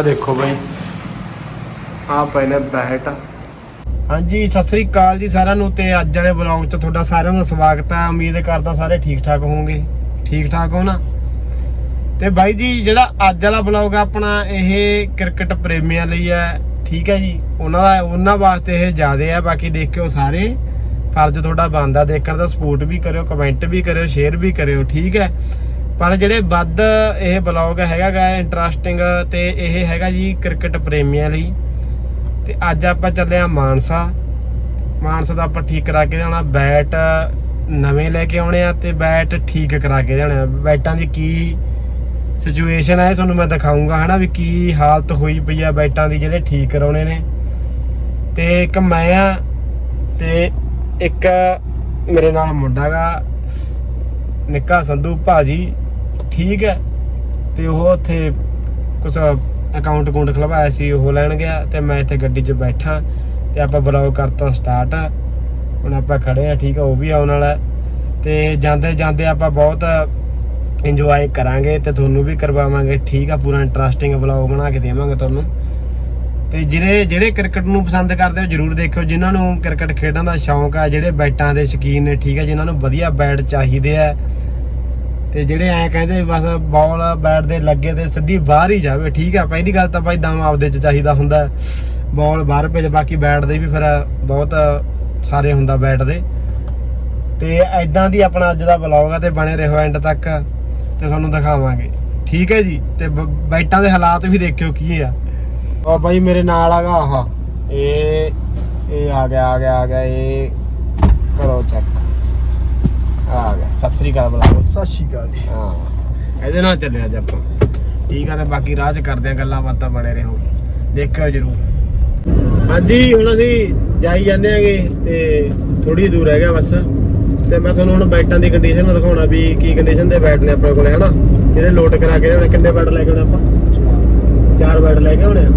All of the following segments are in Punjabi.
ਆਹ ਦੇਖੋ ਬਈ। ਆਹ ਪਏ ਬੈਟ। ਹਾਂਜੀ, ਸਤਿ ਸ੍ਰੀ ਅਕਾਲ ਜੀ ਸਾਰਿਆਂ ਨੂੰ ਤੇ ਅੱਜ ਵਾਲੇ ਵਲੌਗ 'ਚ ਤੁਹਾਡਾ ਸਾਰਿਆਂ ਦਾ ਸਵਾਗਤ ਹੈ। ਉਮੀਦ ਕਰਦਾ ਸਾਰੇ ਠੀਕ ਠਾਕ ਹੋਵੋਗੇ। ਠੀਕ ਠਾਕ ਹੋ ਨਾ? ਤੇ ਬਾਈ ਜੀ, ਜਿਹੜਾ ਅੱਜ ਵਾਲਾ ਵਲੌਗ ਆਪਣਾ, ਇਹ ਕ੍ਰਿਕਟ ਪ੍ਰੇਮੀਆਂ ਲਈ ਹੈ। ਠੀਕ ਹੈ ਜੀ। ਉਹਨਾਂ ਦਾ ਉਹਨਾਂ ਵਾਸਤੇ ਇਹ ਜ਼ਿਆਦੇ ਹੈ ਬਾਕੀ ਦੇਖਿਓ ਸਾਰੇ। ਫਰਜ਼ ਤੁਹਾਡਾ ਬਣਦਾ। ਦੇਖਣ ਦਾ ਸਪੋਰਟ ਵੀ ਕਰਿਓ ਕਮੈਂਟ ਵੀ ਕਰਿਓ ਸ਼ੇਅਰ ਵੀ ਕਰਿਓ। ਠੀਕ ਹੈ। ਪਰ ਜਿਹੜੇ ਵੱਧ ਇਹ ਵਲੌਗ ਹੈਗਾ ਗਾ ਇੰਟਰਸਟਿੰਗ ਤੇ ਇਹ ਹੈਗਾ ਜੀ ਕ੍ਰਿਕਟ ਪ੍ਰੇਮੀਆਂ ਲਈ। ਤੇ ਅੱਜ ਆਪਾਂ ਚੱਲੇ ਆ ਮਾਨਸਾ। ਮਾਨਸਾ ਦਾ ਆਪਾਂ ਠੀਕ ਕਰਾ ਕੇ ਜਾਣਾ ਬੈਟ ਨਵੇਂ ਲੈ ਕੇ ਆਉਣੇ ਆ ਤੇ ਬੈਟ ਠੀਕ ਕਰਾ ਕੇ ਜਾਣਾ ਬੈਟਾਂ ਦੀ ਕੀ ਸਿਚੁਏਸ਼ਨ ਹੈ ਤੁਹਾਨੂੰ ਮੈਂ ਦਿਖਾਉਂਗਾ ਹਨਾ, ਵੀ ਕੀ ਹਾਲਤ ਹੋਈ ਪਈ ਆ ਬੈਟਾਂ ਦੀ ਜਿਹੜੇ ਠੀਕ ਕਰਾਉਣੇ ਨੇ। ਤੇ ਇੱਕ ਮੈਂ ਆ ਤੇ ਇੱਕ ਮੇਰੇ ਨਾਲ ਮੁੰਡਾ ਗਾ, ਨਿੱਕਾ ਸੰਧੂ ਭਾਜੀ। ਠੀਕ ਹੈ। ਤੇ ਉਹ ਉੱਥੇ ਕੁਛ ਅਕਾਊਂਟ ਅਕਾਊਂਟ ਖਲਵਾਇਆ ਸੀ, ਉਹ ਲੈਣ ਗਿਆ ਤੇ ਮੈਂ ਇੱਥੇ ਗੱਡੀ 'ਚ ਬੈਠਾ ਤੇ ਆਪਾਂ ਬਲੌਗ ਕਰਤਾ ਸਟਾਰਟ ਹੁਣ ਆਪਾਂ ਖੜੇ ਆ ਠੀਕ ਆ ਉਹ ਵੀ ਆਉਣ ਵਾਲਾ ਹੈ। ਤੇ ਜਾਂਦੇ ਜਾਂਦੇ ਆਪਾਂ ਬਹੁਤ ਇੰਜੋਏ ਕਰਾਂਗੇ ਤੇ ਤੁਹਾਨੂੰ ਵੀ ਕਰਵਾਵਾਂਗੇ। ਠੀਕ ਆ, ਪੂਰਾ ਇੰਟਰਸਟਿੰਗ ਬਲੌਗ ਬਣਾ ਕੇ ਦੇਵਾਂਗੇ ਤੁਹਾਨੂੰ। ਤੇ ਜਿਹੜੇ ਜਿਹੜੇ ਕ੍ਰਿਕਟ ਨੂੰ ਪਸੰਦ ਕਰਦੇ ਹੋ, ਜਰੂਰ ਦੇਖਿਓ। ਜਿਨ੍ਹਾਂ ਨੂੰ ਕ੍ਰਿਕਟ ਖੇਡਣ ਦਾ ਸ਼ੌਂਕ ਆ, ਜਿਹੜੇ ਬੈਟਾਂ ਦੇ ਸ਼ੌਕੀਨ ਨੇ, ਠੀਕ ਆ, ਜਿਨ੍ਹਾਂ ਨੂੰ ਵਧੀਆ ਬੈਟ ਚਾਹੀਦੇ ਆ ਤੇ ਜਿਹੜੇ ਐ ਕਹਿੰਦੇ ਬਸ ਬਾਲ ਬੈਟ ਦੇ ਲੱਗੇ ਤੇ ਸਿੱਧੀ ਬਾਹਰ ਹੀ ਜਾਵੇ, ਠੀਕ ਆ, ਪਹਿਲੀ ਗੱਲ ਤਾਂ ਭਾਈ ਦਮ ਆਪਦੇ ਚ ਚਾਹੀਦਾ ਹੁੰਦਾ। ਬਾਲ ਬਾਹਰ ਭੇਜ, ਬਾਕੀ ਬੈਟ ਦੇ ਵੀ ਫਿਰ ਬਹੁਤ ਸਾਰੇ ਹੁੰਦਾ ਬੈਟ ਦੇ ਤੇ ਐਦਾਂ ਦੀ ਆਪਣਾ ਅੱਜ ਦਾ ਵਲੌਗ ਆ ਤੇ ਬਣੇ ਰਹੋ ਐਂਡ ਤੱਕ ਤੇ ਤੁਹਾਨੂੰ ਦਿਖਾਵਾਂਗੇ। ਠੀਕ ਹੈ ਜੀ, ਤੇ ਬ- ਬੈਟਾਂ ਦੇ ਹਾਲਾਤ ਵੀ ਦੇਖਿਓ ਕੀ ਆ। ਆ ਬਾਈ ਮੇਰੇ ਨਾਲ ਆਗਾ ਆਹ। ਇਹ ਇਹ ਆ ਗਿਆ ਆ ਗਿਆ ਆ ਗਿਆ, ਇਹ ਕਰੋ ਚੈੱਕ। ਆ ਗਿਆ ਸਤਿ ਸ੍ਰੀ ਅਕਾਲ ਬੁਲਾਓ। ਸਤਿ ਸ਼੍ਰੀ ਅਕਾਲ ਜੀ। ਹਾਂ। ਇਹਦੇ ਨਾਲ ਚੱਲੇ ਅੱਜ ਆਪਾਂ। ਠੀਕ ਆ ਤੇ ਬਾਕੀ ਰਾਹ 'ਚ ਕਰਦੇ ਆ ਗੱਲਾਂ ਬਾਤਾਂ ਬਣੇ ਰਹੋ। ਦੇਖਿਓ ਜਰੂਰ। ਹਾਂਜੀ ਹੁਣ ਅਸੀਂ ਜਾਈ ਜਾਂਦੇ ਆਂਗੇ ਤੇ ਥੋੜੀ ਦੂਰ ਰਹਿ ਗਿਆ ਬਸ। ਤੇ ਮੈਂ ਤੁਹਾਨੂੰ ਹੁਣ ਬੈਟਾਂ ਦੀ ਕੰਡੀਸ਼ਨ ਦਿਖਾਉਣਾ ਵੀ ਕੀ ਕੰਡੀਸ਼ਨ ਦੇ ਬੈਟ ਨੇ ਆਪਣੇ ਕੋਲੇ ਹਨਾ? ਜਿਹੜੇ ਲੋਡ ਕਰਾ ਕੇ ਲਿਆਉਣੇ ਕਿੰਨੇ ਬੈਟ ਲੈ ਕੇ ਆਉਣੇ ਆਪਾਂ? ਚਾਰ ਬੈਟ ਲੈ ਕੇ ਆਉਣੇ ਆ?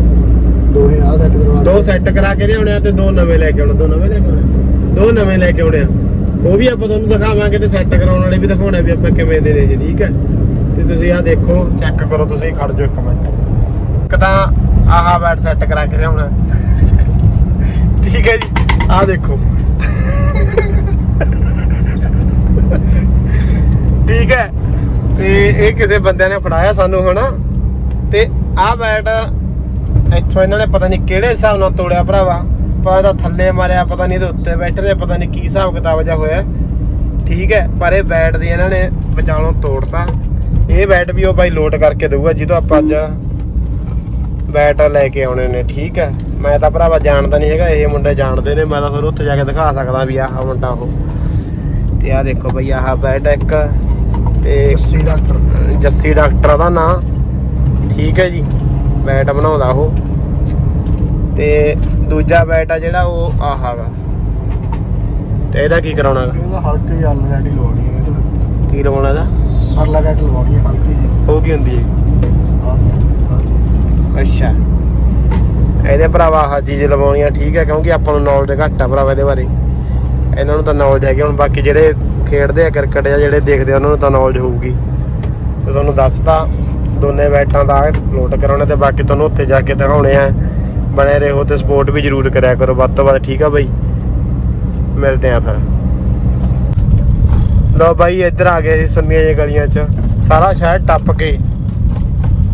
ਦੋਹੇ ਆ ਸੈੱਟ ਕਰਵਾ ਦੋ ਸੈੱਟ ਕਰਾ ਕੇ ਲਿਆਉਣੇ ਆ ਤੇ ਦੋ ਨਵੇਂ ਲੈ ਕੇ ਆਉਣੇ ਦੋ ਨਵੇਂ ਲੈ ਕੇ ਆਉਣੇ ਦੋ ਨਵੇਂ ਲੈ ਕੇ ਆਉਣੇ ਆ। ਉਹ ਵੀ ਆਪਾਂ ਤੁਹਾਨੂੰ ਦਿਖਾਵਾਂਗੇ ਤੇ ਸੈੱਟ ਕਰਾਉਣ ਵਾਲੇ ਵੀ ਦਿਖਾਉਣਾ ਵੀ ਆਪਾਂ ਕਿਵੇਂ ਦੇ ਨੇ ਜੀ, ਠੀਕ ਹੈ? ਤੇ ਤੁਸੀਂ ਆਹ ਦੇਖੋ ਚੈੱਕ ਕਰੋ ਤੁਸੀਂ, ਖੜ ਜਾਓ ਇੱਕ ਮਿੰਟ। ਇੱਕ ਤਾਂ ਆਹ ਬੈਟ ਸੈੱਟ ਕਰਾ ਕੇ ਲਿਆਉਣਾ। ਠੀਕ ਹੈ ਜੀ, ਆਹ ਦੇਖੋ। ਠੀਕ ਹੈ, ਤੇ ਇਹ ਕਿਸੇ ਬੰਦਿਆਂ ਨੇ ਫੜਾਇਆ ਸਾਨੂੰ, ਹਨਾ? ਤੇ ਆਹ ਬੈਟ ਇੱਥੋਂ ਇਹਨਾਂ ਨੇ ਪਤਾ ਨਹੀਂ ਕਿਹੜੇ ਹਿਸਾਬ ਨਾਲ ਤੋੜਿਆ ਭਰਾਵਾ। ਪਤਾ ਤਾਂ ਥੱਲੇ ਮਾਰਿਆ ਪਤਾ ਨਹੀਂ ਇਹਦੇ ਉੱਤੇ ਬੈਠੇ ਨੇ ਪਤਾ ਨਹੀਂ ਕੀ ਹਿਸਾਬ ਕਿਤਾਬ ਜਿਹਾ ਹੋਇਆ। ਠੀਕ ਹੈ ਪਰ ਇਹ ਬੈਟ ਦੀ ਇਹਨਾਂ ਨੇ ਵਿਚਾਲੋਂ ਤੋੜਤਾ। ਇਹ ਬੈਟ ਵੀ ਉਹ ਬਾਈ ਲੋਡ ਕਰਕੇ ਦਊਗਾ ਜਿਹਦੋਂ ਆਪਾਂ ਅੱਜ ਬੈਟ ਲੈ ਕੇ ਆਉਣੇ ਨੇ ਠੀਕ ਹੈ। ਮੈਂ ਤਾਂ ਭਰਾਵਾ ਜਾਣਦਾ ਨਹੀਂ ਹੈਗਾ ਇਹ ਮੁੰਡੇ ਜਾਣਦੇ ਨੇ ਮੈਂ ਤਾਂ ਤੁਹਾਨੂੰ ਉੱਥੇ ਜਾ ਕੇ ਦਿਖਾ ਸਕਦਾ ਵੀ ਆਹ ਮੁੰਡਾ ਉਹ। ਤੇ ਆਹ ਦੇਖੋ ਬਈ ਆਹ ਬੈਟ ਇੱਕ ਤੇ ਜੱਸੀ ਡਾਕਟਰ। ਜੱਸੀ ਡਾਕਟਰ ਦਾ ਨਾਂ। ਠੀਕ ਹੈ ਜੀ ਬੈਟ ਬਣਾਉਂਦਾ ਉਹ। ਤੇ ਦੂਜਾ ਬੈਟ ਆ ਜਿਹੜਾ ਉਹ ਆਹ ਹੈਗਾ ਤੇ ਇਹਦਾ ਕੀ ਕਰਾਉਣਾ ਗਾ? ਇਹਦਾ ਹਲਕੀ ਜਿਹੀ ਆਲਰੇਡੀ ਲਵਾਉਣੀ ਹੈ ਇਹਦਾ। ਕੀ ਲਵਾਉਣਾ ਇਹਦਾ? ਹਰਲਾ ਰੈਡ ਲਵਾਉਣੀ ਹੈ ਹਲਕੀ ਜੀ ਉਹ ਕੀ ਹੁੰਦੀ ਹੈ? ਅੱਛਾ। ਇਹਦੇ ਭਰਾਵਾ ਆਹ ਚੀਜ਼ ਲਵਾਉਣੀ ਆ ਠੀਕ ਹੈ ਕਿਉਂਕਿ ਆਪਾਂ ਨੂੰ ਨੌਲੇਜ ਘੱਟ ਆ ਭਰਾਵਾ ਇਹਦੇ ਬਾਰੇ। ਇਹਨਾਂ ਨੂੰ ਤਾਂ ਨੌਲੇਜ ਹੈਗੀ ਹੁਣ ਬਾਕੀ ਜਿਹੜੇ ਖੇਡਦੇ ਆ ਕ੍ਰਿਕਟ ਜਾਂ ਜਿਹੜੇ ਦੇਖਦੇ ਆ ਉਹਨਾਂ ਨੂੰ ਤਾਂ ਨੌਲੇਜ ਹੋਊਗੀ। ਤੇ ਤੁਹਾਨੂੰ ਦੱਸਤਾ ਦੋਨੇ ਬੈਟਾਂ ਦਾ ਲੋਡ ਕਰਾਉਣੇ ਤੇ ਬਾਕੀ ਤੁਹਾਨੂੰ ਉੱਥੇ ਜਾ ਕੇ ਦਿਖਾਉਣੇ ਆ। ਬਣੇ ਰਹੋ ਤੇ ਸਪੋਰਟ ਵੀ ਜ਼ਰੂਰ ਕਰਿਆ ਕਰੋ। ਵੱਧ ਤੋਂ ਵੱਧ ਠੀਕ ਆ ਬਾਈ? ਮਿਲਦੇ ਆ ਫਿਰ। ਲੋ ਬਾਈ ਇੱਧਰ ਆ ਗਏ ਸੀ ਸੁੰਨੀਆਂ ਜਿਹੀਆਂ ਗਲੀਆਂ 'ਚ। ਸਾਰਾ ਸ਼ਹਿਰ ਟੱਪ ਕੇ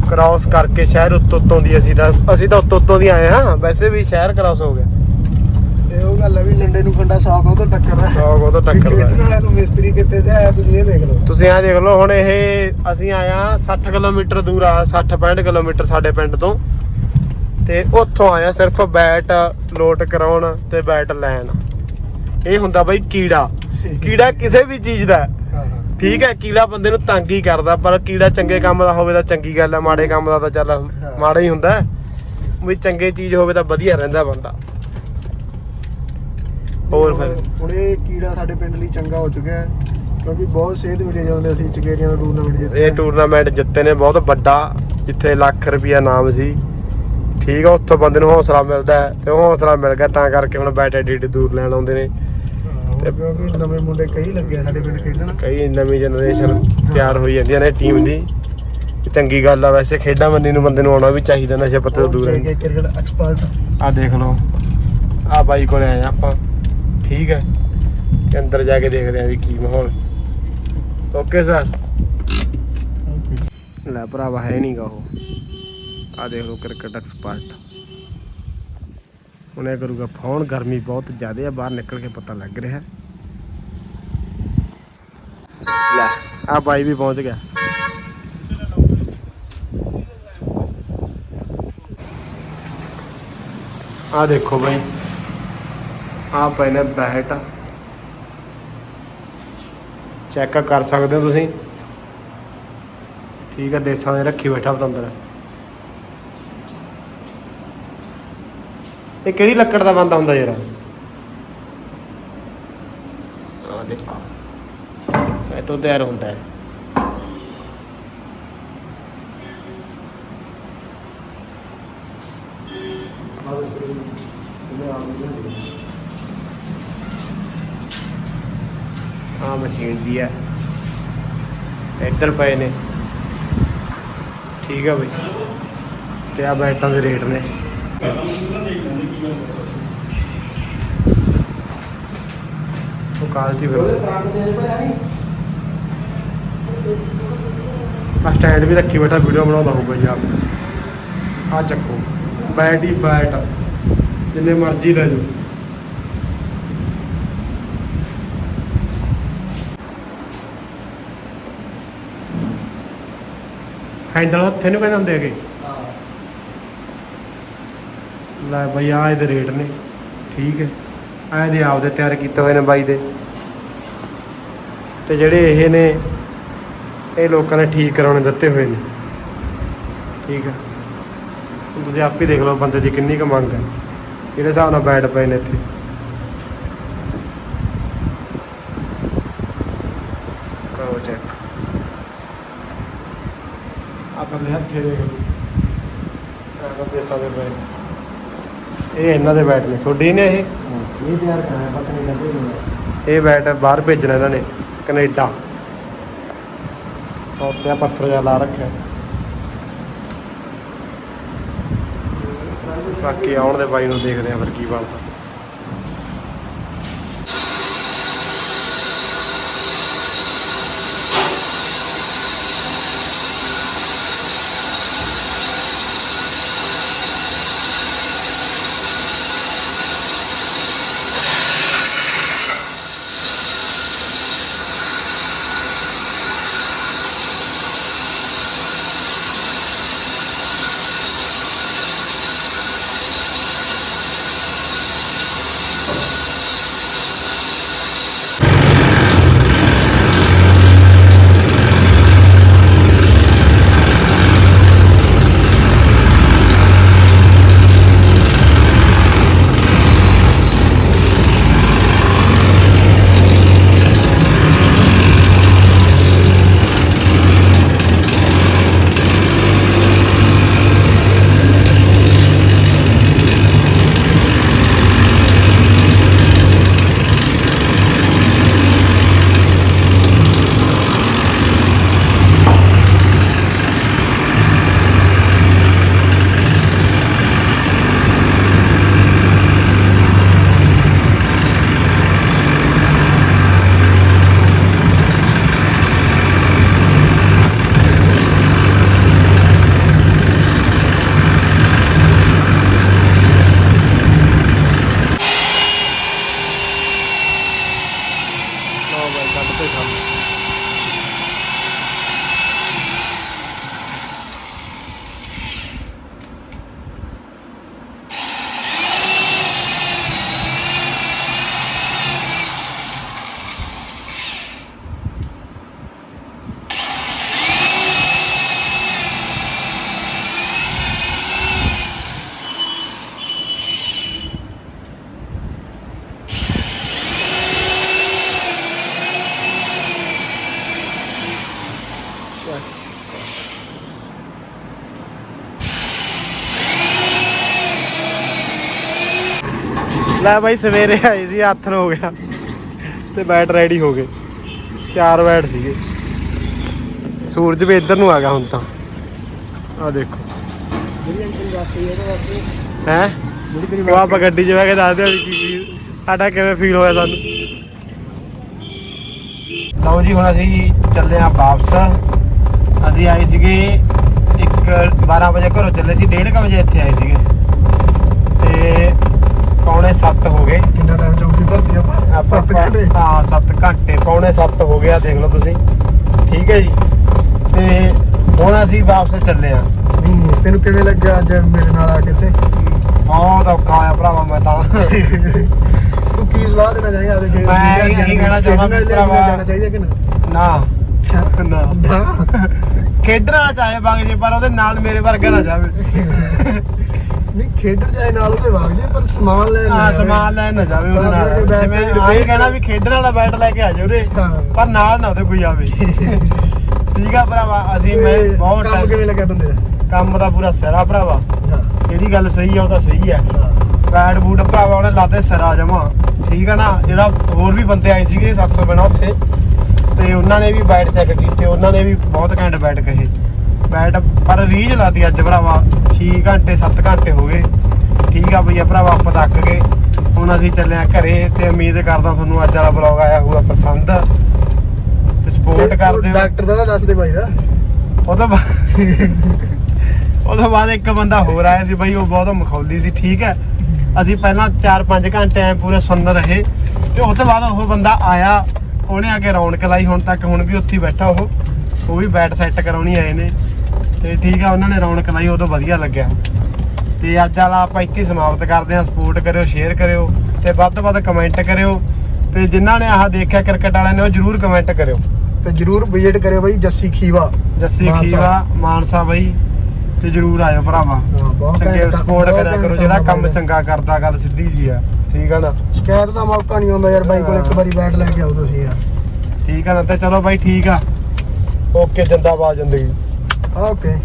ਕ੍ਰਾਸ ਕਰਕੇ ਸ਼ਹਿਰ ਉੱਤੋਂ ਉੱਤੋਂ ਦੀ ਅਸੀਂ ਤਾਂ ਅਸੀਂ ਤਾਂ ਉੱਤੋਂ ਉੱਤੋਂ ਦੀ ਆਏ ਹਾਂ। ਵੈਸੇ ਵੀ ਸ਼ਹਿਰ ਕ੍ਰਾਸ ਹੋ ਗਿਆ। ਇਹ ਉਹ ਗੱਲ ਹੈ ਵੀ ਲੰਡੇ ਨੂੰ ਖੰਡਾ ਸਾਕ ਉਹ ਤੋਂ ਟੱਕਰਦਾ ਸੌਕ ਉਹ ਤੋਂ ਟੱਕਰਦਾ ਵਾਲਿਆਂ ਨੂੰ ਮਿਸਤਰੀ ਕਿੱਥੇ ਤੇ ਆਇਆ ਤੁਸੀਂ ਇਹ ਦੇਖ ਲਓ। ਤੁਸੀਂ ਆ ਦੇਖ ਲਓ ਹੁਣ ਇਹ ਅਸੀਂ ਆਇਆ 60 ਕਿਲੋਮੀਟਰ ਦੂਰ ਆ 60 65 ਕਿਲੋਮੀਟਰ ਸਾਡੇ ਪਿੰਡ ਤੋਂ। ਤੇ ਉੱਥੋਂ ਆਇਆ ਸਿਰਫ ਬੈਟ ਲੋਡ ਕਰਾਉਣ ਤੇ ਬੈਟ ਲੈਣ। ਇਹ ਹੁੰਦਾ ਬਈ ਕੀੜਾ। ਕੀੜਾ ਕਿਸੇ ਵੀ ਚੀਜ਼ ਦਾ। ਠੀਕ ਹੈ ਕੀੜਾ ਬੰਦੇ ਨੂੰ ਤੰਗ ਹੀ ਕਰਦਾ ਪਰ ਕੀੜਾ ਚੰਗੇ ਕੰਮ ਦਾ ਹੋਵੇ ਤਾਂ ਚੰਗੀ ਗੱਲ ਹੈ ਮਾੜੇ ਕੰਮ ਦਾ ਤਾਂ ਚੱਲ ਮਾੜਾ ਹੀ ਹੁੰਦਾ। ਵੀ ਚੰਗੇ ਚੀਜ਼ ਹੋਵੇ ਤਾਂ ਵਧੀਆ ਰਹਿੰਦਾ ਬੰਦਾ। ਹੋਰ ਫਿਰ? ਹੁਣ ਇਹ ਕੀੜਾ ਸਾਡੇ ਪਿੰਡ ਲਈ ਚੰਗਾ ਹੋ ਚੁੱਕਿਆ ਹੈ ਕਿਉਂਕਿ ਬਹੁਤ ਸੇਧ ਮਿਲੇ ਜਾਂਦੇ ਅਸੀਂ ਚਕੇਰੀਆਂ ਦਾ ਟੂਰਨਾਮੈਂਟ ਜਿੱਤੇ ਇਹ ਟੂਰਨਾਮੈਂਟ ਜਿੱਤੇ ਨੇ ਬਹੁਤ ਵੱਡਾ ਜਿੱਥੇ ਲੱਖ ਰੁਪਿਆ ਨਾਮ ਸੀ। ਠੀਕ ਆ ਉੱਥੋਂ ਬੰਦੇ ਨੂੰ ਹੌਸਲਾ ਮਿਲਦਾ ਹੈ ਤੇ ਉਹ ਹੌਸਲਾ ਮਿਲ ਗਿਆ ਤਾਂ ਕਰਕੇ ਹੁਣ ਬੈਟ ਐਡੀ ਦੂਰ ਲੈਣ ਆਉਂਦੇ ਨੇ। ਹਾਂ, ਹੁਣ ਕਿਉਂਕਿ ਨਵੇਂ ਮੁੰਡੇ ਕਈ ਲੱਗੇ ਆ ਸਾਡੇ ਪਿੰਡ ਖੇਡਣ। ਕਈ ਨਵੀਂ ਜਨਰੇਸ਼ਨ ਤਿਆਰ ਹੋਈ ਜਾਂਦੀਆਂ ਨੇ ਟੀਮ ਦੀ। ਚੰਗੀ ਗੱਲ ਆ ਵੈਸੇ ਖੇਡਾਂ ਮੰਨੀ ਨੂੰ ਬੰਦੇ ਨੂੰ ਆਉਣਾ ਵੀ ਚਾਹੀਦਾ ਨਸ਼ੇ ਪੱਤੇ ਤੋਂ ਦੂਰ ਜੇ ਰਹਿ ਕੇ ਕ੍ਰਿਕਟ ਐਕਸਪਰਟ ਆ ਦੇਖ ਲਓ ਆ ਬਾਈ ਕੋਲੇ ਆਏ ਆਪਾਂ। ਠੀਕ ਹੈ ਤੇ ਅੰਦਰ ਜਾ ਕੇ ਦੇਖਦੇ ਆ ਵੀ ਕੀ ਮਾਹੌਲ। ਓਕੇ ਸਰ ਲੈ ਭਰਾਵਾ ਹੈ ਨਹੀਂਗਾ ਉਹ। ਆ ਦੇਖ ਲਓ ਕ੍ਰਿਕਟ ਐਕਸਪਰਟ ਉਹਨੇ ਕਰੂਗਾ ਫੋਨ, ਗਰਮੀ ਬਹੁਤ ਜ਼ਿਆਦਾ ਆ, ਬਾਹਰ ਨਿਕਲ ਕੇ ਪਤਾ ਲੱਗ ਰਿਹਾ। ਲੈ, ਆ ਬਾਈ ਵੀ ਪਹੁੰਚ ਗਿਆ। ਆ ਦੇਖੋ ਬਾਈ, ਆ ਪਏ ਬੈਟ। ਚੈੱਕ ਕਰ ਸਕਦੇ ਹੋ ਤੁਸੀਂ? ਠੀਕ ਹੈ ਦੇਸਾਂ ਦੇ ਰੱਖੀ ਬੈਠਾ ਪਤੰਦਰ ਇਹ ਕਿਹੜੀ ਲੱਕੜ ਦਾ ਬੰਦਾ ਹੁੰਦਾ ਯਾਰ? ਆ ਦੇਖੋ। ਇਹ ਤੋਂ ਤਿਆਰ ਹੁੰਦਾ ਹੈ। ਆ ਮਸ਼ੀਨ ਦੀ ਹੈ। ਇੱਧਰ ਪਏ ਨੇ। ਠੀਕ ਆ ਬਈ। ਤੇ ਆ ਬੈਟਾਂ ਦੇ ਰੇਟ ਨੇ। ਉਹ ਕਾਲਤੀ ਫਿਰ। ਆ ਸਟੈਂਡ ਵੀ ਰੱਖੀ ਬੈਠਾ ਵੀਡੀਓ ਬਣਾਉਂਦਾ ਹੋਊਗਾ ਜੀ ਆਪ। ਆ ਚੱਕੋ। ਬੈਟ ਹੀ ਬੈਟ। ਜਿੰਨੇ ਮਰਜ਼ੀ ਲੈ ਜਾਓ ਹੈਂਡਲ ਹੱਥੇ ਨੂੰ ਕਹਿੰਦੇ ਹੁੰਦੇ ਹੈਗੇ। ਲੈ ਬਈ ਆ ਇਹਦੇ ਰੇਟ ਨੇ। ਠੀਕ ਹੈ। ਆ ਇਹਦੇ ਆਪਦੇ ਤਿਆਰ ਕੀਤੇ ਹੋਏ ਨੇ ਬਾਈ ਦੇ। ਤੇ ਜਿਹੜੇ ਇਹ ਨੇ, ਇਹ ਲੋਕਾਂ ਨੇ ਠੀਕ ਕਰਾਉਣੇ ਦਿੱਤੇ ਹੋਏ ਨੇ। ਠੀਕ ਹੈ। ਤੁਸੀਂ ਆਪ ਹੀ ਦੇਖ ਲਓ ਬੰਦੇ ਦੀ ਕਿੰਨੀ ਕੁ ਮੰਗ ਹੈ। ਜਿਹੜੇ ਹਿਸਾਬ ਨਾਲ ਬੈਠ ਪਏ ਨੇ ਇੱਥੇ। ਕਰੋ ਚੈੱਕ ਆ ਥੱਲੇ ਹੱਥੇ ਦੇਖ ਲਓ ਆਹ ਤਾਂ ਦੇਸਾਂ ਦੇ ਪਏ ਇਹ ਇਹਨਾਂ ਦੇ ਬੈਟ ਨੇ ਛੋਡੀ ਨੇ ਇਹ? ਇਹ ਤਿਆਰ ਕਰਾਇਆ ਨਹੀਂ ਲੱਗੇ ਨਹੀਂ। ਇਹ ਬੈਟ ਬਾਹਰ ਭੇਜਣਾ ਇਹਨਾਂ ਨੇ ਕੈਨੇਡਾ। ਉੱਤੇ ਆ ਪੱਥਰ ਜਿਹਾ ਲਾ ਰੱਖਿਆ। ਬਾਕੀ ਆਉਣ ਦੇ ਬਾਈ ਨੂੰ ਦੇਖਦੇ ਆ ਫਿਰ ਕੀ ਬਣਦਾ। ਲਓ ਬਾਈ ਕੱਢ ਤੇ ਸਾਹਮਣੇ ਲੈ ਬਾਈ, ਸਵੇਰੇ ਆਏ ਸੀ, ਹੱਥ ਨੂੰ ਹੋ ਗਿਆ। ਤੇ ਬੈਟ ਰੈਡੀ ਹੋ ਗਏ। ਚਾਰ ਬੈਟ ਸੀਗੇ। ਸੂਰਜ ਵੀ ਇੱਧਰ ਨੂੰ ਆ ਗਿਆ ਹੁਣ ਤਾਂ। ਆ ਦੇਖੋ। ਹੈ? ਉਹ ਆਪਾਂ ਗੱਡੀ 'ਚ ਬਹਿ ਕੇ ਦੱਸਦੇ ਹਾਂ ਵੀ ਕੀ ਕੀ ਸਾਡਾ ਕਿਵੇਂ ਫੀਲ ਹੋਇਆ ਸਾਨੂੰ। ਲਓ ਜੀ, ਹੁਣ ਅਸੀਂ ਚੱਲੇ ਆ ਵਾਪਸ। ਅਸੀਂ ਆਏ ਸੀਗੇ 1 12 ਵਜੇ ਘਰੋਂ ਚੱਲੇ ਸੀ 1:30 ਵਜੇ ਇੱਥੇ ਆਏ ਸੀਗੇ ਤੇ ਪੌਣੇ 7 ਹੋ ਗਏ ਕਿੰਨਾ ਟਾਈਮ ਚੌਕੀ ਭਰਤੀ ਆਪਾਂ 7 ਘੰਟੇ। ਹਾਂ 7 ਘੰਟੇ ਪੌਣੇ 7 ਹੋ ਗਿਆ ਦੇਖ ਲਓ ਤੁਸੀਂ। ਠੀਕ ਹੈ ਜੀ? ਤੇ ਹੁਣ ਅਸੀਂ ਵਾਪਸ ਚੱਲੇ ਆ ਨਹੀਂ ਤੈਨੂੰ ਕਿਵੇਂ ਲੱਗਾ ਅੱਜ ਮੇਰੇ ਨਾਲ ਆ ਕੇ ਤੇ ਬਹੁਤ ਔਖਾ ਹੋਇਆ ਭਰਾਵਾ ਮੈਂ ਤਾਂ। ਤੂੰ ਕੀ ਸਲਾਹ ਦੇਣਾ ਚਾਹੀਦਾ ਆਦੇ ਕਿ ਮੈਂ ਇਹੀ- ਕਹਿਣਾ ਚਾਹੁੰਦਾ ਵੀ ਭਰਾਵਾ- ਜਾਣਾ ਚਾਹੀਦਾ ਕਿ ਨਾ? ਨਾ। ਨਾ। ਨਾ ਖੇਡਣ ਚਾਹੇ ਵਗ ਜੇ ਪਰ ਉਹਦੇ ਨਾਲ ਮੇਰੇ ਵਰਗਾ ਨਾ ਜਾਵੇ। ਨਹੀਂ ਖੇਡਣ ਜਾਏ ਨਾਲ ਉਹਦੇ ਵਾਗ ਜੇ ਪਰ ਸਮਾਨ ਲੈਣ ਆ। ਸਮਾਨ ਲੈਣ ਨਾ ਜਾਵੇ ਉਹਦੇ ਨਾਲ। ਜਿਵੇਂ ਆਹੀ ਕਹਿਣਾ ਵੀ ਖੇਡਣ ਵਾਲਾ ਬੈਟ ਲੈ ਕੇ ਆ ਜਾਓ ਰੇ। ਪਰ ਨਾਲ ਨਾ ਉਹਦੇ ਕੋਈ ਆਵੇ। ਠੀਕ ਆ ਭਰਾਵਾ ਅਸੀਂ ਮੈਂ ਬਹੁਤ ਕੰਮ ਕਿਵੇਂ ਲੱਗਾ ਬੰਦੇ ਦਾ? ਕੰਮ ਦਾ ਪੂਰਾ ਸਿਰਾ ਭਰਾਵਾ। ਜਿਹੜੀ ਗੱਲ ਸਹੀ ਆ ਉਹ ਤਾਂ ਸਹੀ ਆ। ਬੈਟ ਬੂਟ ਭਰਾਵਾ ਉਹਨੇ ਲਾਤੇ ਸਿਰਾ ਜਮਾ। ਠੀਕ ਆ ਨਾ ਜਿਹੜਾ ਹੋਰ ਵੀ ਬੰਦੇ ਆਏ ਸੀਗੇ ਸਭ ਤੋਂ ਬਿਨਾਂ ਉੱਥੇ ਤੇ ਉਹਨਾਂ ਨੇ ਵੀ ਬੈਟ ਚੈੱਕ ਕੀਤੇ ਉਹਨਾਂ ਨੇ ਵੀ ਬਹੁਤ ਘੈਂਟ ਬੈਟ ਕਹੇ। ਬੈਟ ਪਰ ਰੀਜ ਲਾਤੀ ਅੱਜ ਭਰਾਵਾ। 6 ਘੰਟੇ 7 ਘੰਟੇ ਹੋ ਗਏ। ਠੀਕ ਆ ਭਈਆ ਭਰਾਵਾ ਆਪਾਂ ਥੱਕ ਗਏ। ਹੁਣ ਅਸੀਂ ਚੱਲੇ ਆ ਘਰੇ ਤੇ ਉਮੀਦ ਕਰਦਾ ਤੁਹਾਨੂੰ ਅੱਜ ਵਾਲਾ ਵਲੌਗ ਆਇਆ ਹੋਊਗਾ ਪਸੰਦ। ਤੇ ਸਪੋਰਟ ਕਰਦੇ ਹੋ। ਡਾਕਟਰ ਦਾ ਦੱਸ ਦੇ ਭਾਈ ਦਾ। ਉਹ ਤੋਂ ਬਾਅਦ ਉਹ ਤੋਂ ਬਾਅਦ ਇੱਕ ਬੰਦਾ ਹੋਰ ਆਇਆ ਸੀ ਬਈ ਉਹ ਬਹੁਤ ਮਖੌਲੀ ਸੀ ਠੀਕ ਹੈ। ਅਸੀਂ ਪਹਿਲਾਂ 4-5 ਘੰਟੇ ਐ ਪੂਰੇ ਸੁਣ ਰਹੇ। ਤੇ ਉਸ ਤੋਂ ਬਾਅਦ ਉਹ ਬੰਦਾ ਆਇਆ। ਉਹਨੇ ਆ ਕੇ ਰੌਣਕ ਲਾਈ ਹੁਣ ਤੱਕ ਹੁਣ ਵੀ ਉੱਥੇ ਬੈਠਾ ਉਹ। ਉਹ ਵੀ ਬੈਟ ਸੈੱਟ ਕਰਾਉਣੀ ਆਏ ਨੇ। ਤੇ ਠੀਕ ਆ ਉਹਨਾਂ ਨੇ ਰੌਣਕ ਲਾਈ ਉਦੋਂ ਵਧੀਆ ਲੱਗਿਆ। ਤੇ ਅੱਜ ਵਾਲਾ ਆਪਾਂ ਇੱਥੇ ਸਮਾਪਤ ਕਰਦੇ ਹਾਂ। ਸਪੋਰਟ ਕਰਿਓ ਸ਼ੇਅਰ ਕਰਿਓ ਤੇ ਵੱਧ ਤੋਂ ਵੱਧ ਕਮੈਂਟ ਕਰਿਓ ਤੇ ਜਿਨ੍ਹਾਂ ਨੇ ਆਹ ਦੇਖਿਆ ਕ੍ਰਿਕਟ ਵਾਲਿਆਂ ਨੇ ਉਹ ਜਰੂਰ ਕਮੈਂਟ ਕਰਿਓ। ਤੇ ਜਰੂਰ ਵਿਜ਼ਿਟ ਕਰਿਓ ਬਾਈ ਜੱਸੀ ਖੀਵਾ। ਜੱਸੀ। ਖੀਵਾ ਮਾਨਸਾ ਬਾਈ। ਤੇ ਜਰੂਰ ਆਇਓ ਭਰਾਵਾ। ਚੰਗੇ ਸਪੋਰਟ ਕਰਿਆ ਕਰੋ ਜਿਹੜਾ ਕੰਮ। ਚੰਗਾ ਕਰਦਾ ਗੱਲ ਸਿੱਧੀ ਜੀ ਆ। ਠੀਕ ਆ ਨਾ? ਸ਼ਿਕਾਇਤ ਦਾ ਮੌਕਾ ਨਹੀਂ ਆਉਂਦਾ ਯਾਰ ਬਾਈ ਕੋਲ ਇੱਕ ਵਾਰੀ ਬੈਟ ਲੈ ਕੇ ਆਓ ਤੁਸੀਂ ਯਾਰ। ਠੀਕ ਆ ਨਾ ਤੇ ਚਲੋ ਬਾਈ ਠੀਕ ਆ। ਓਕੇ ਜਿੰਦਾਬਾਦ ਜ਼ਿੰਦਗੀ। ਓਕੇ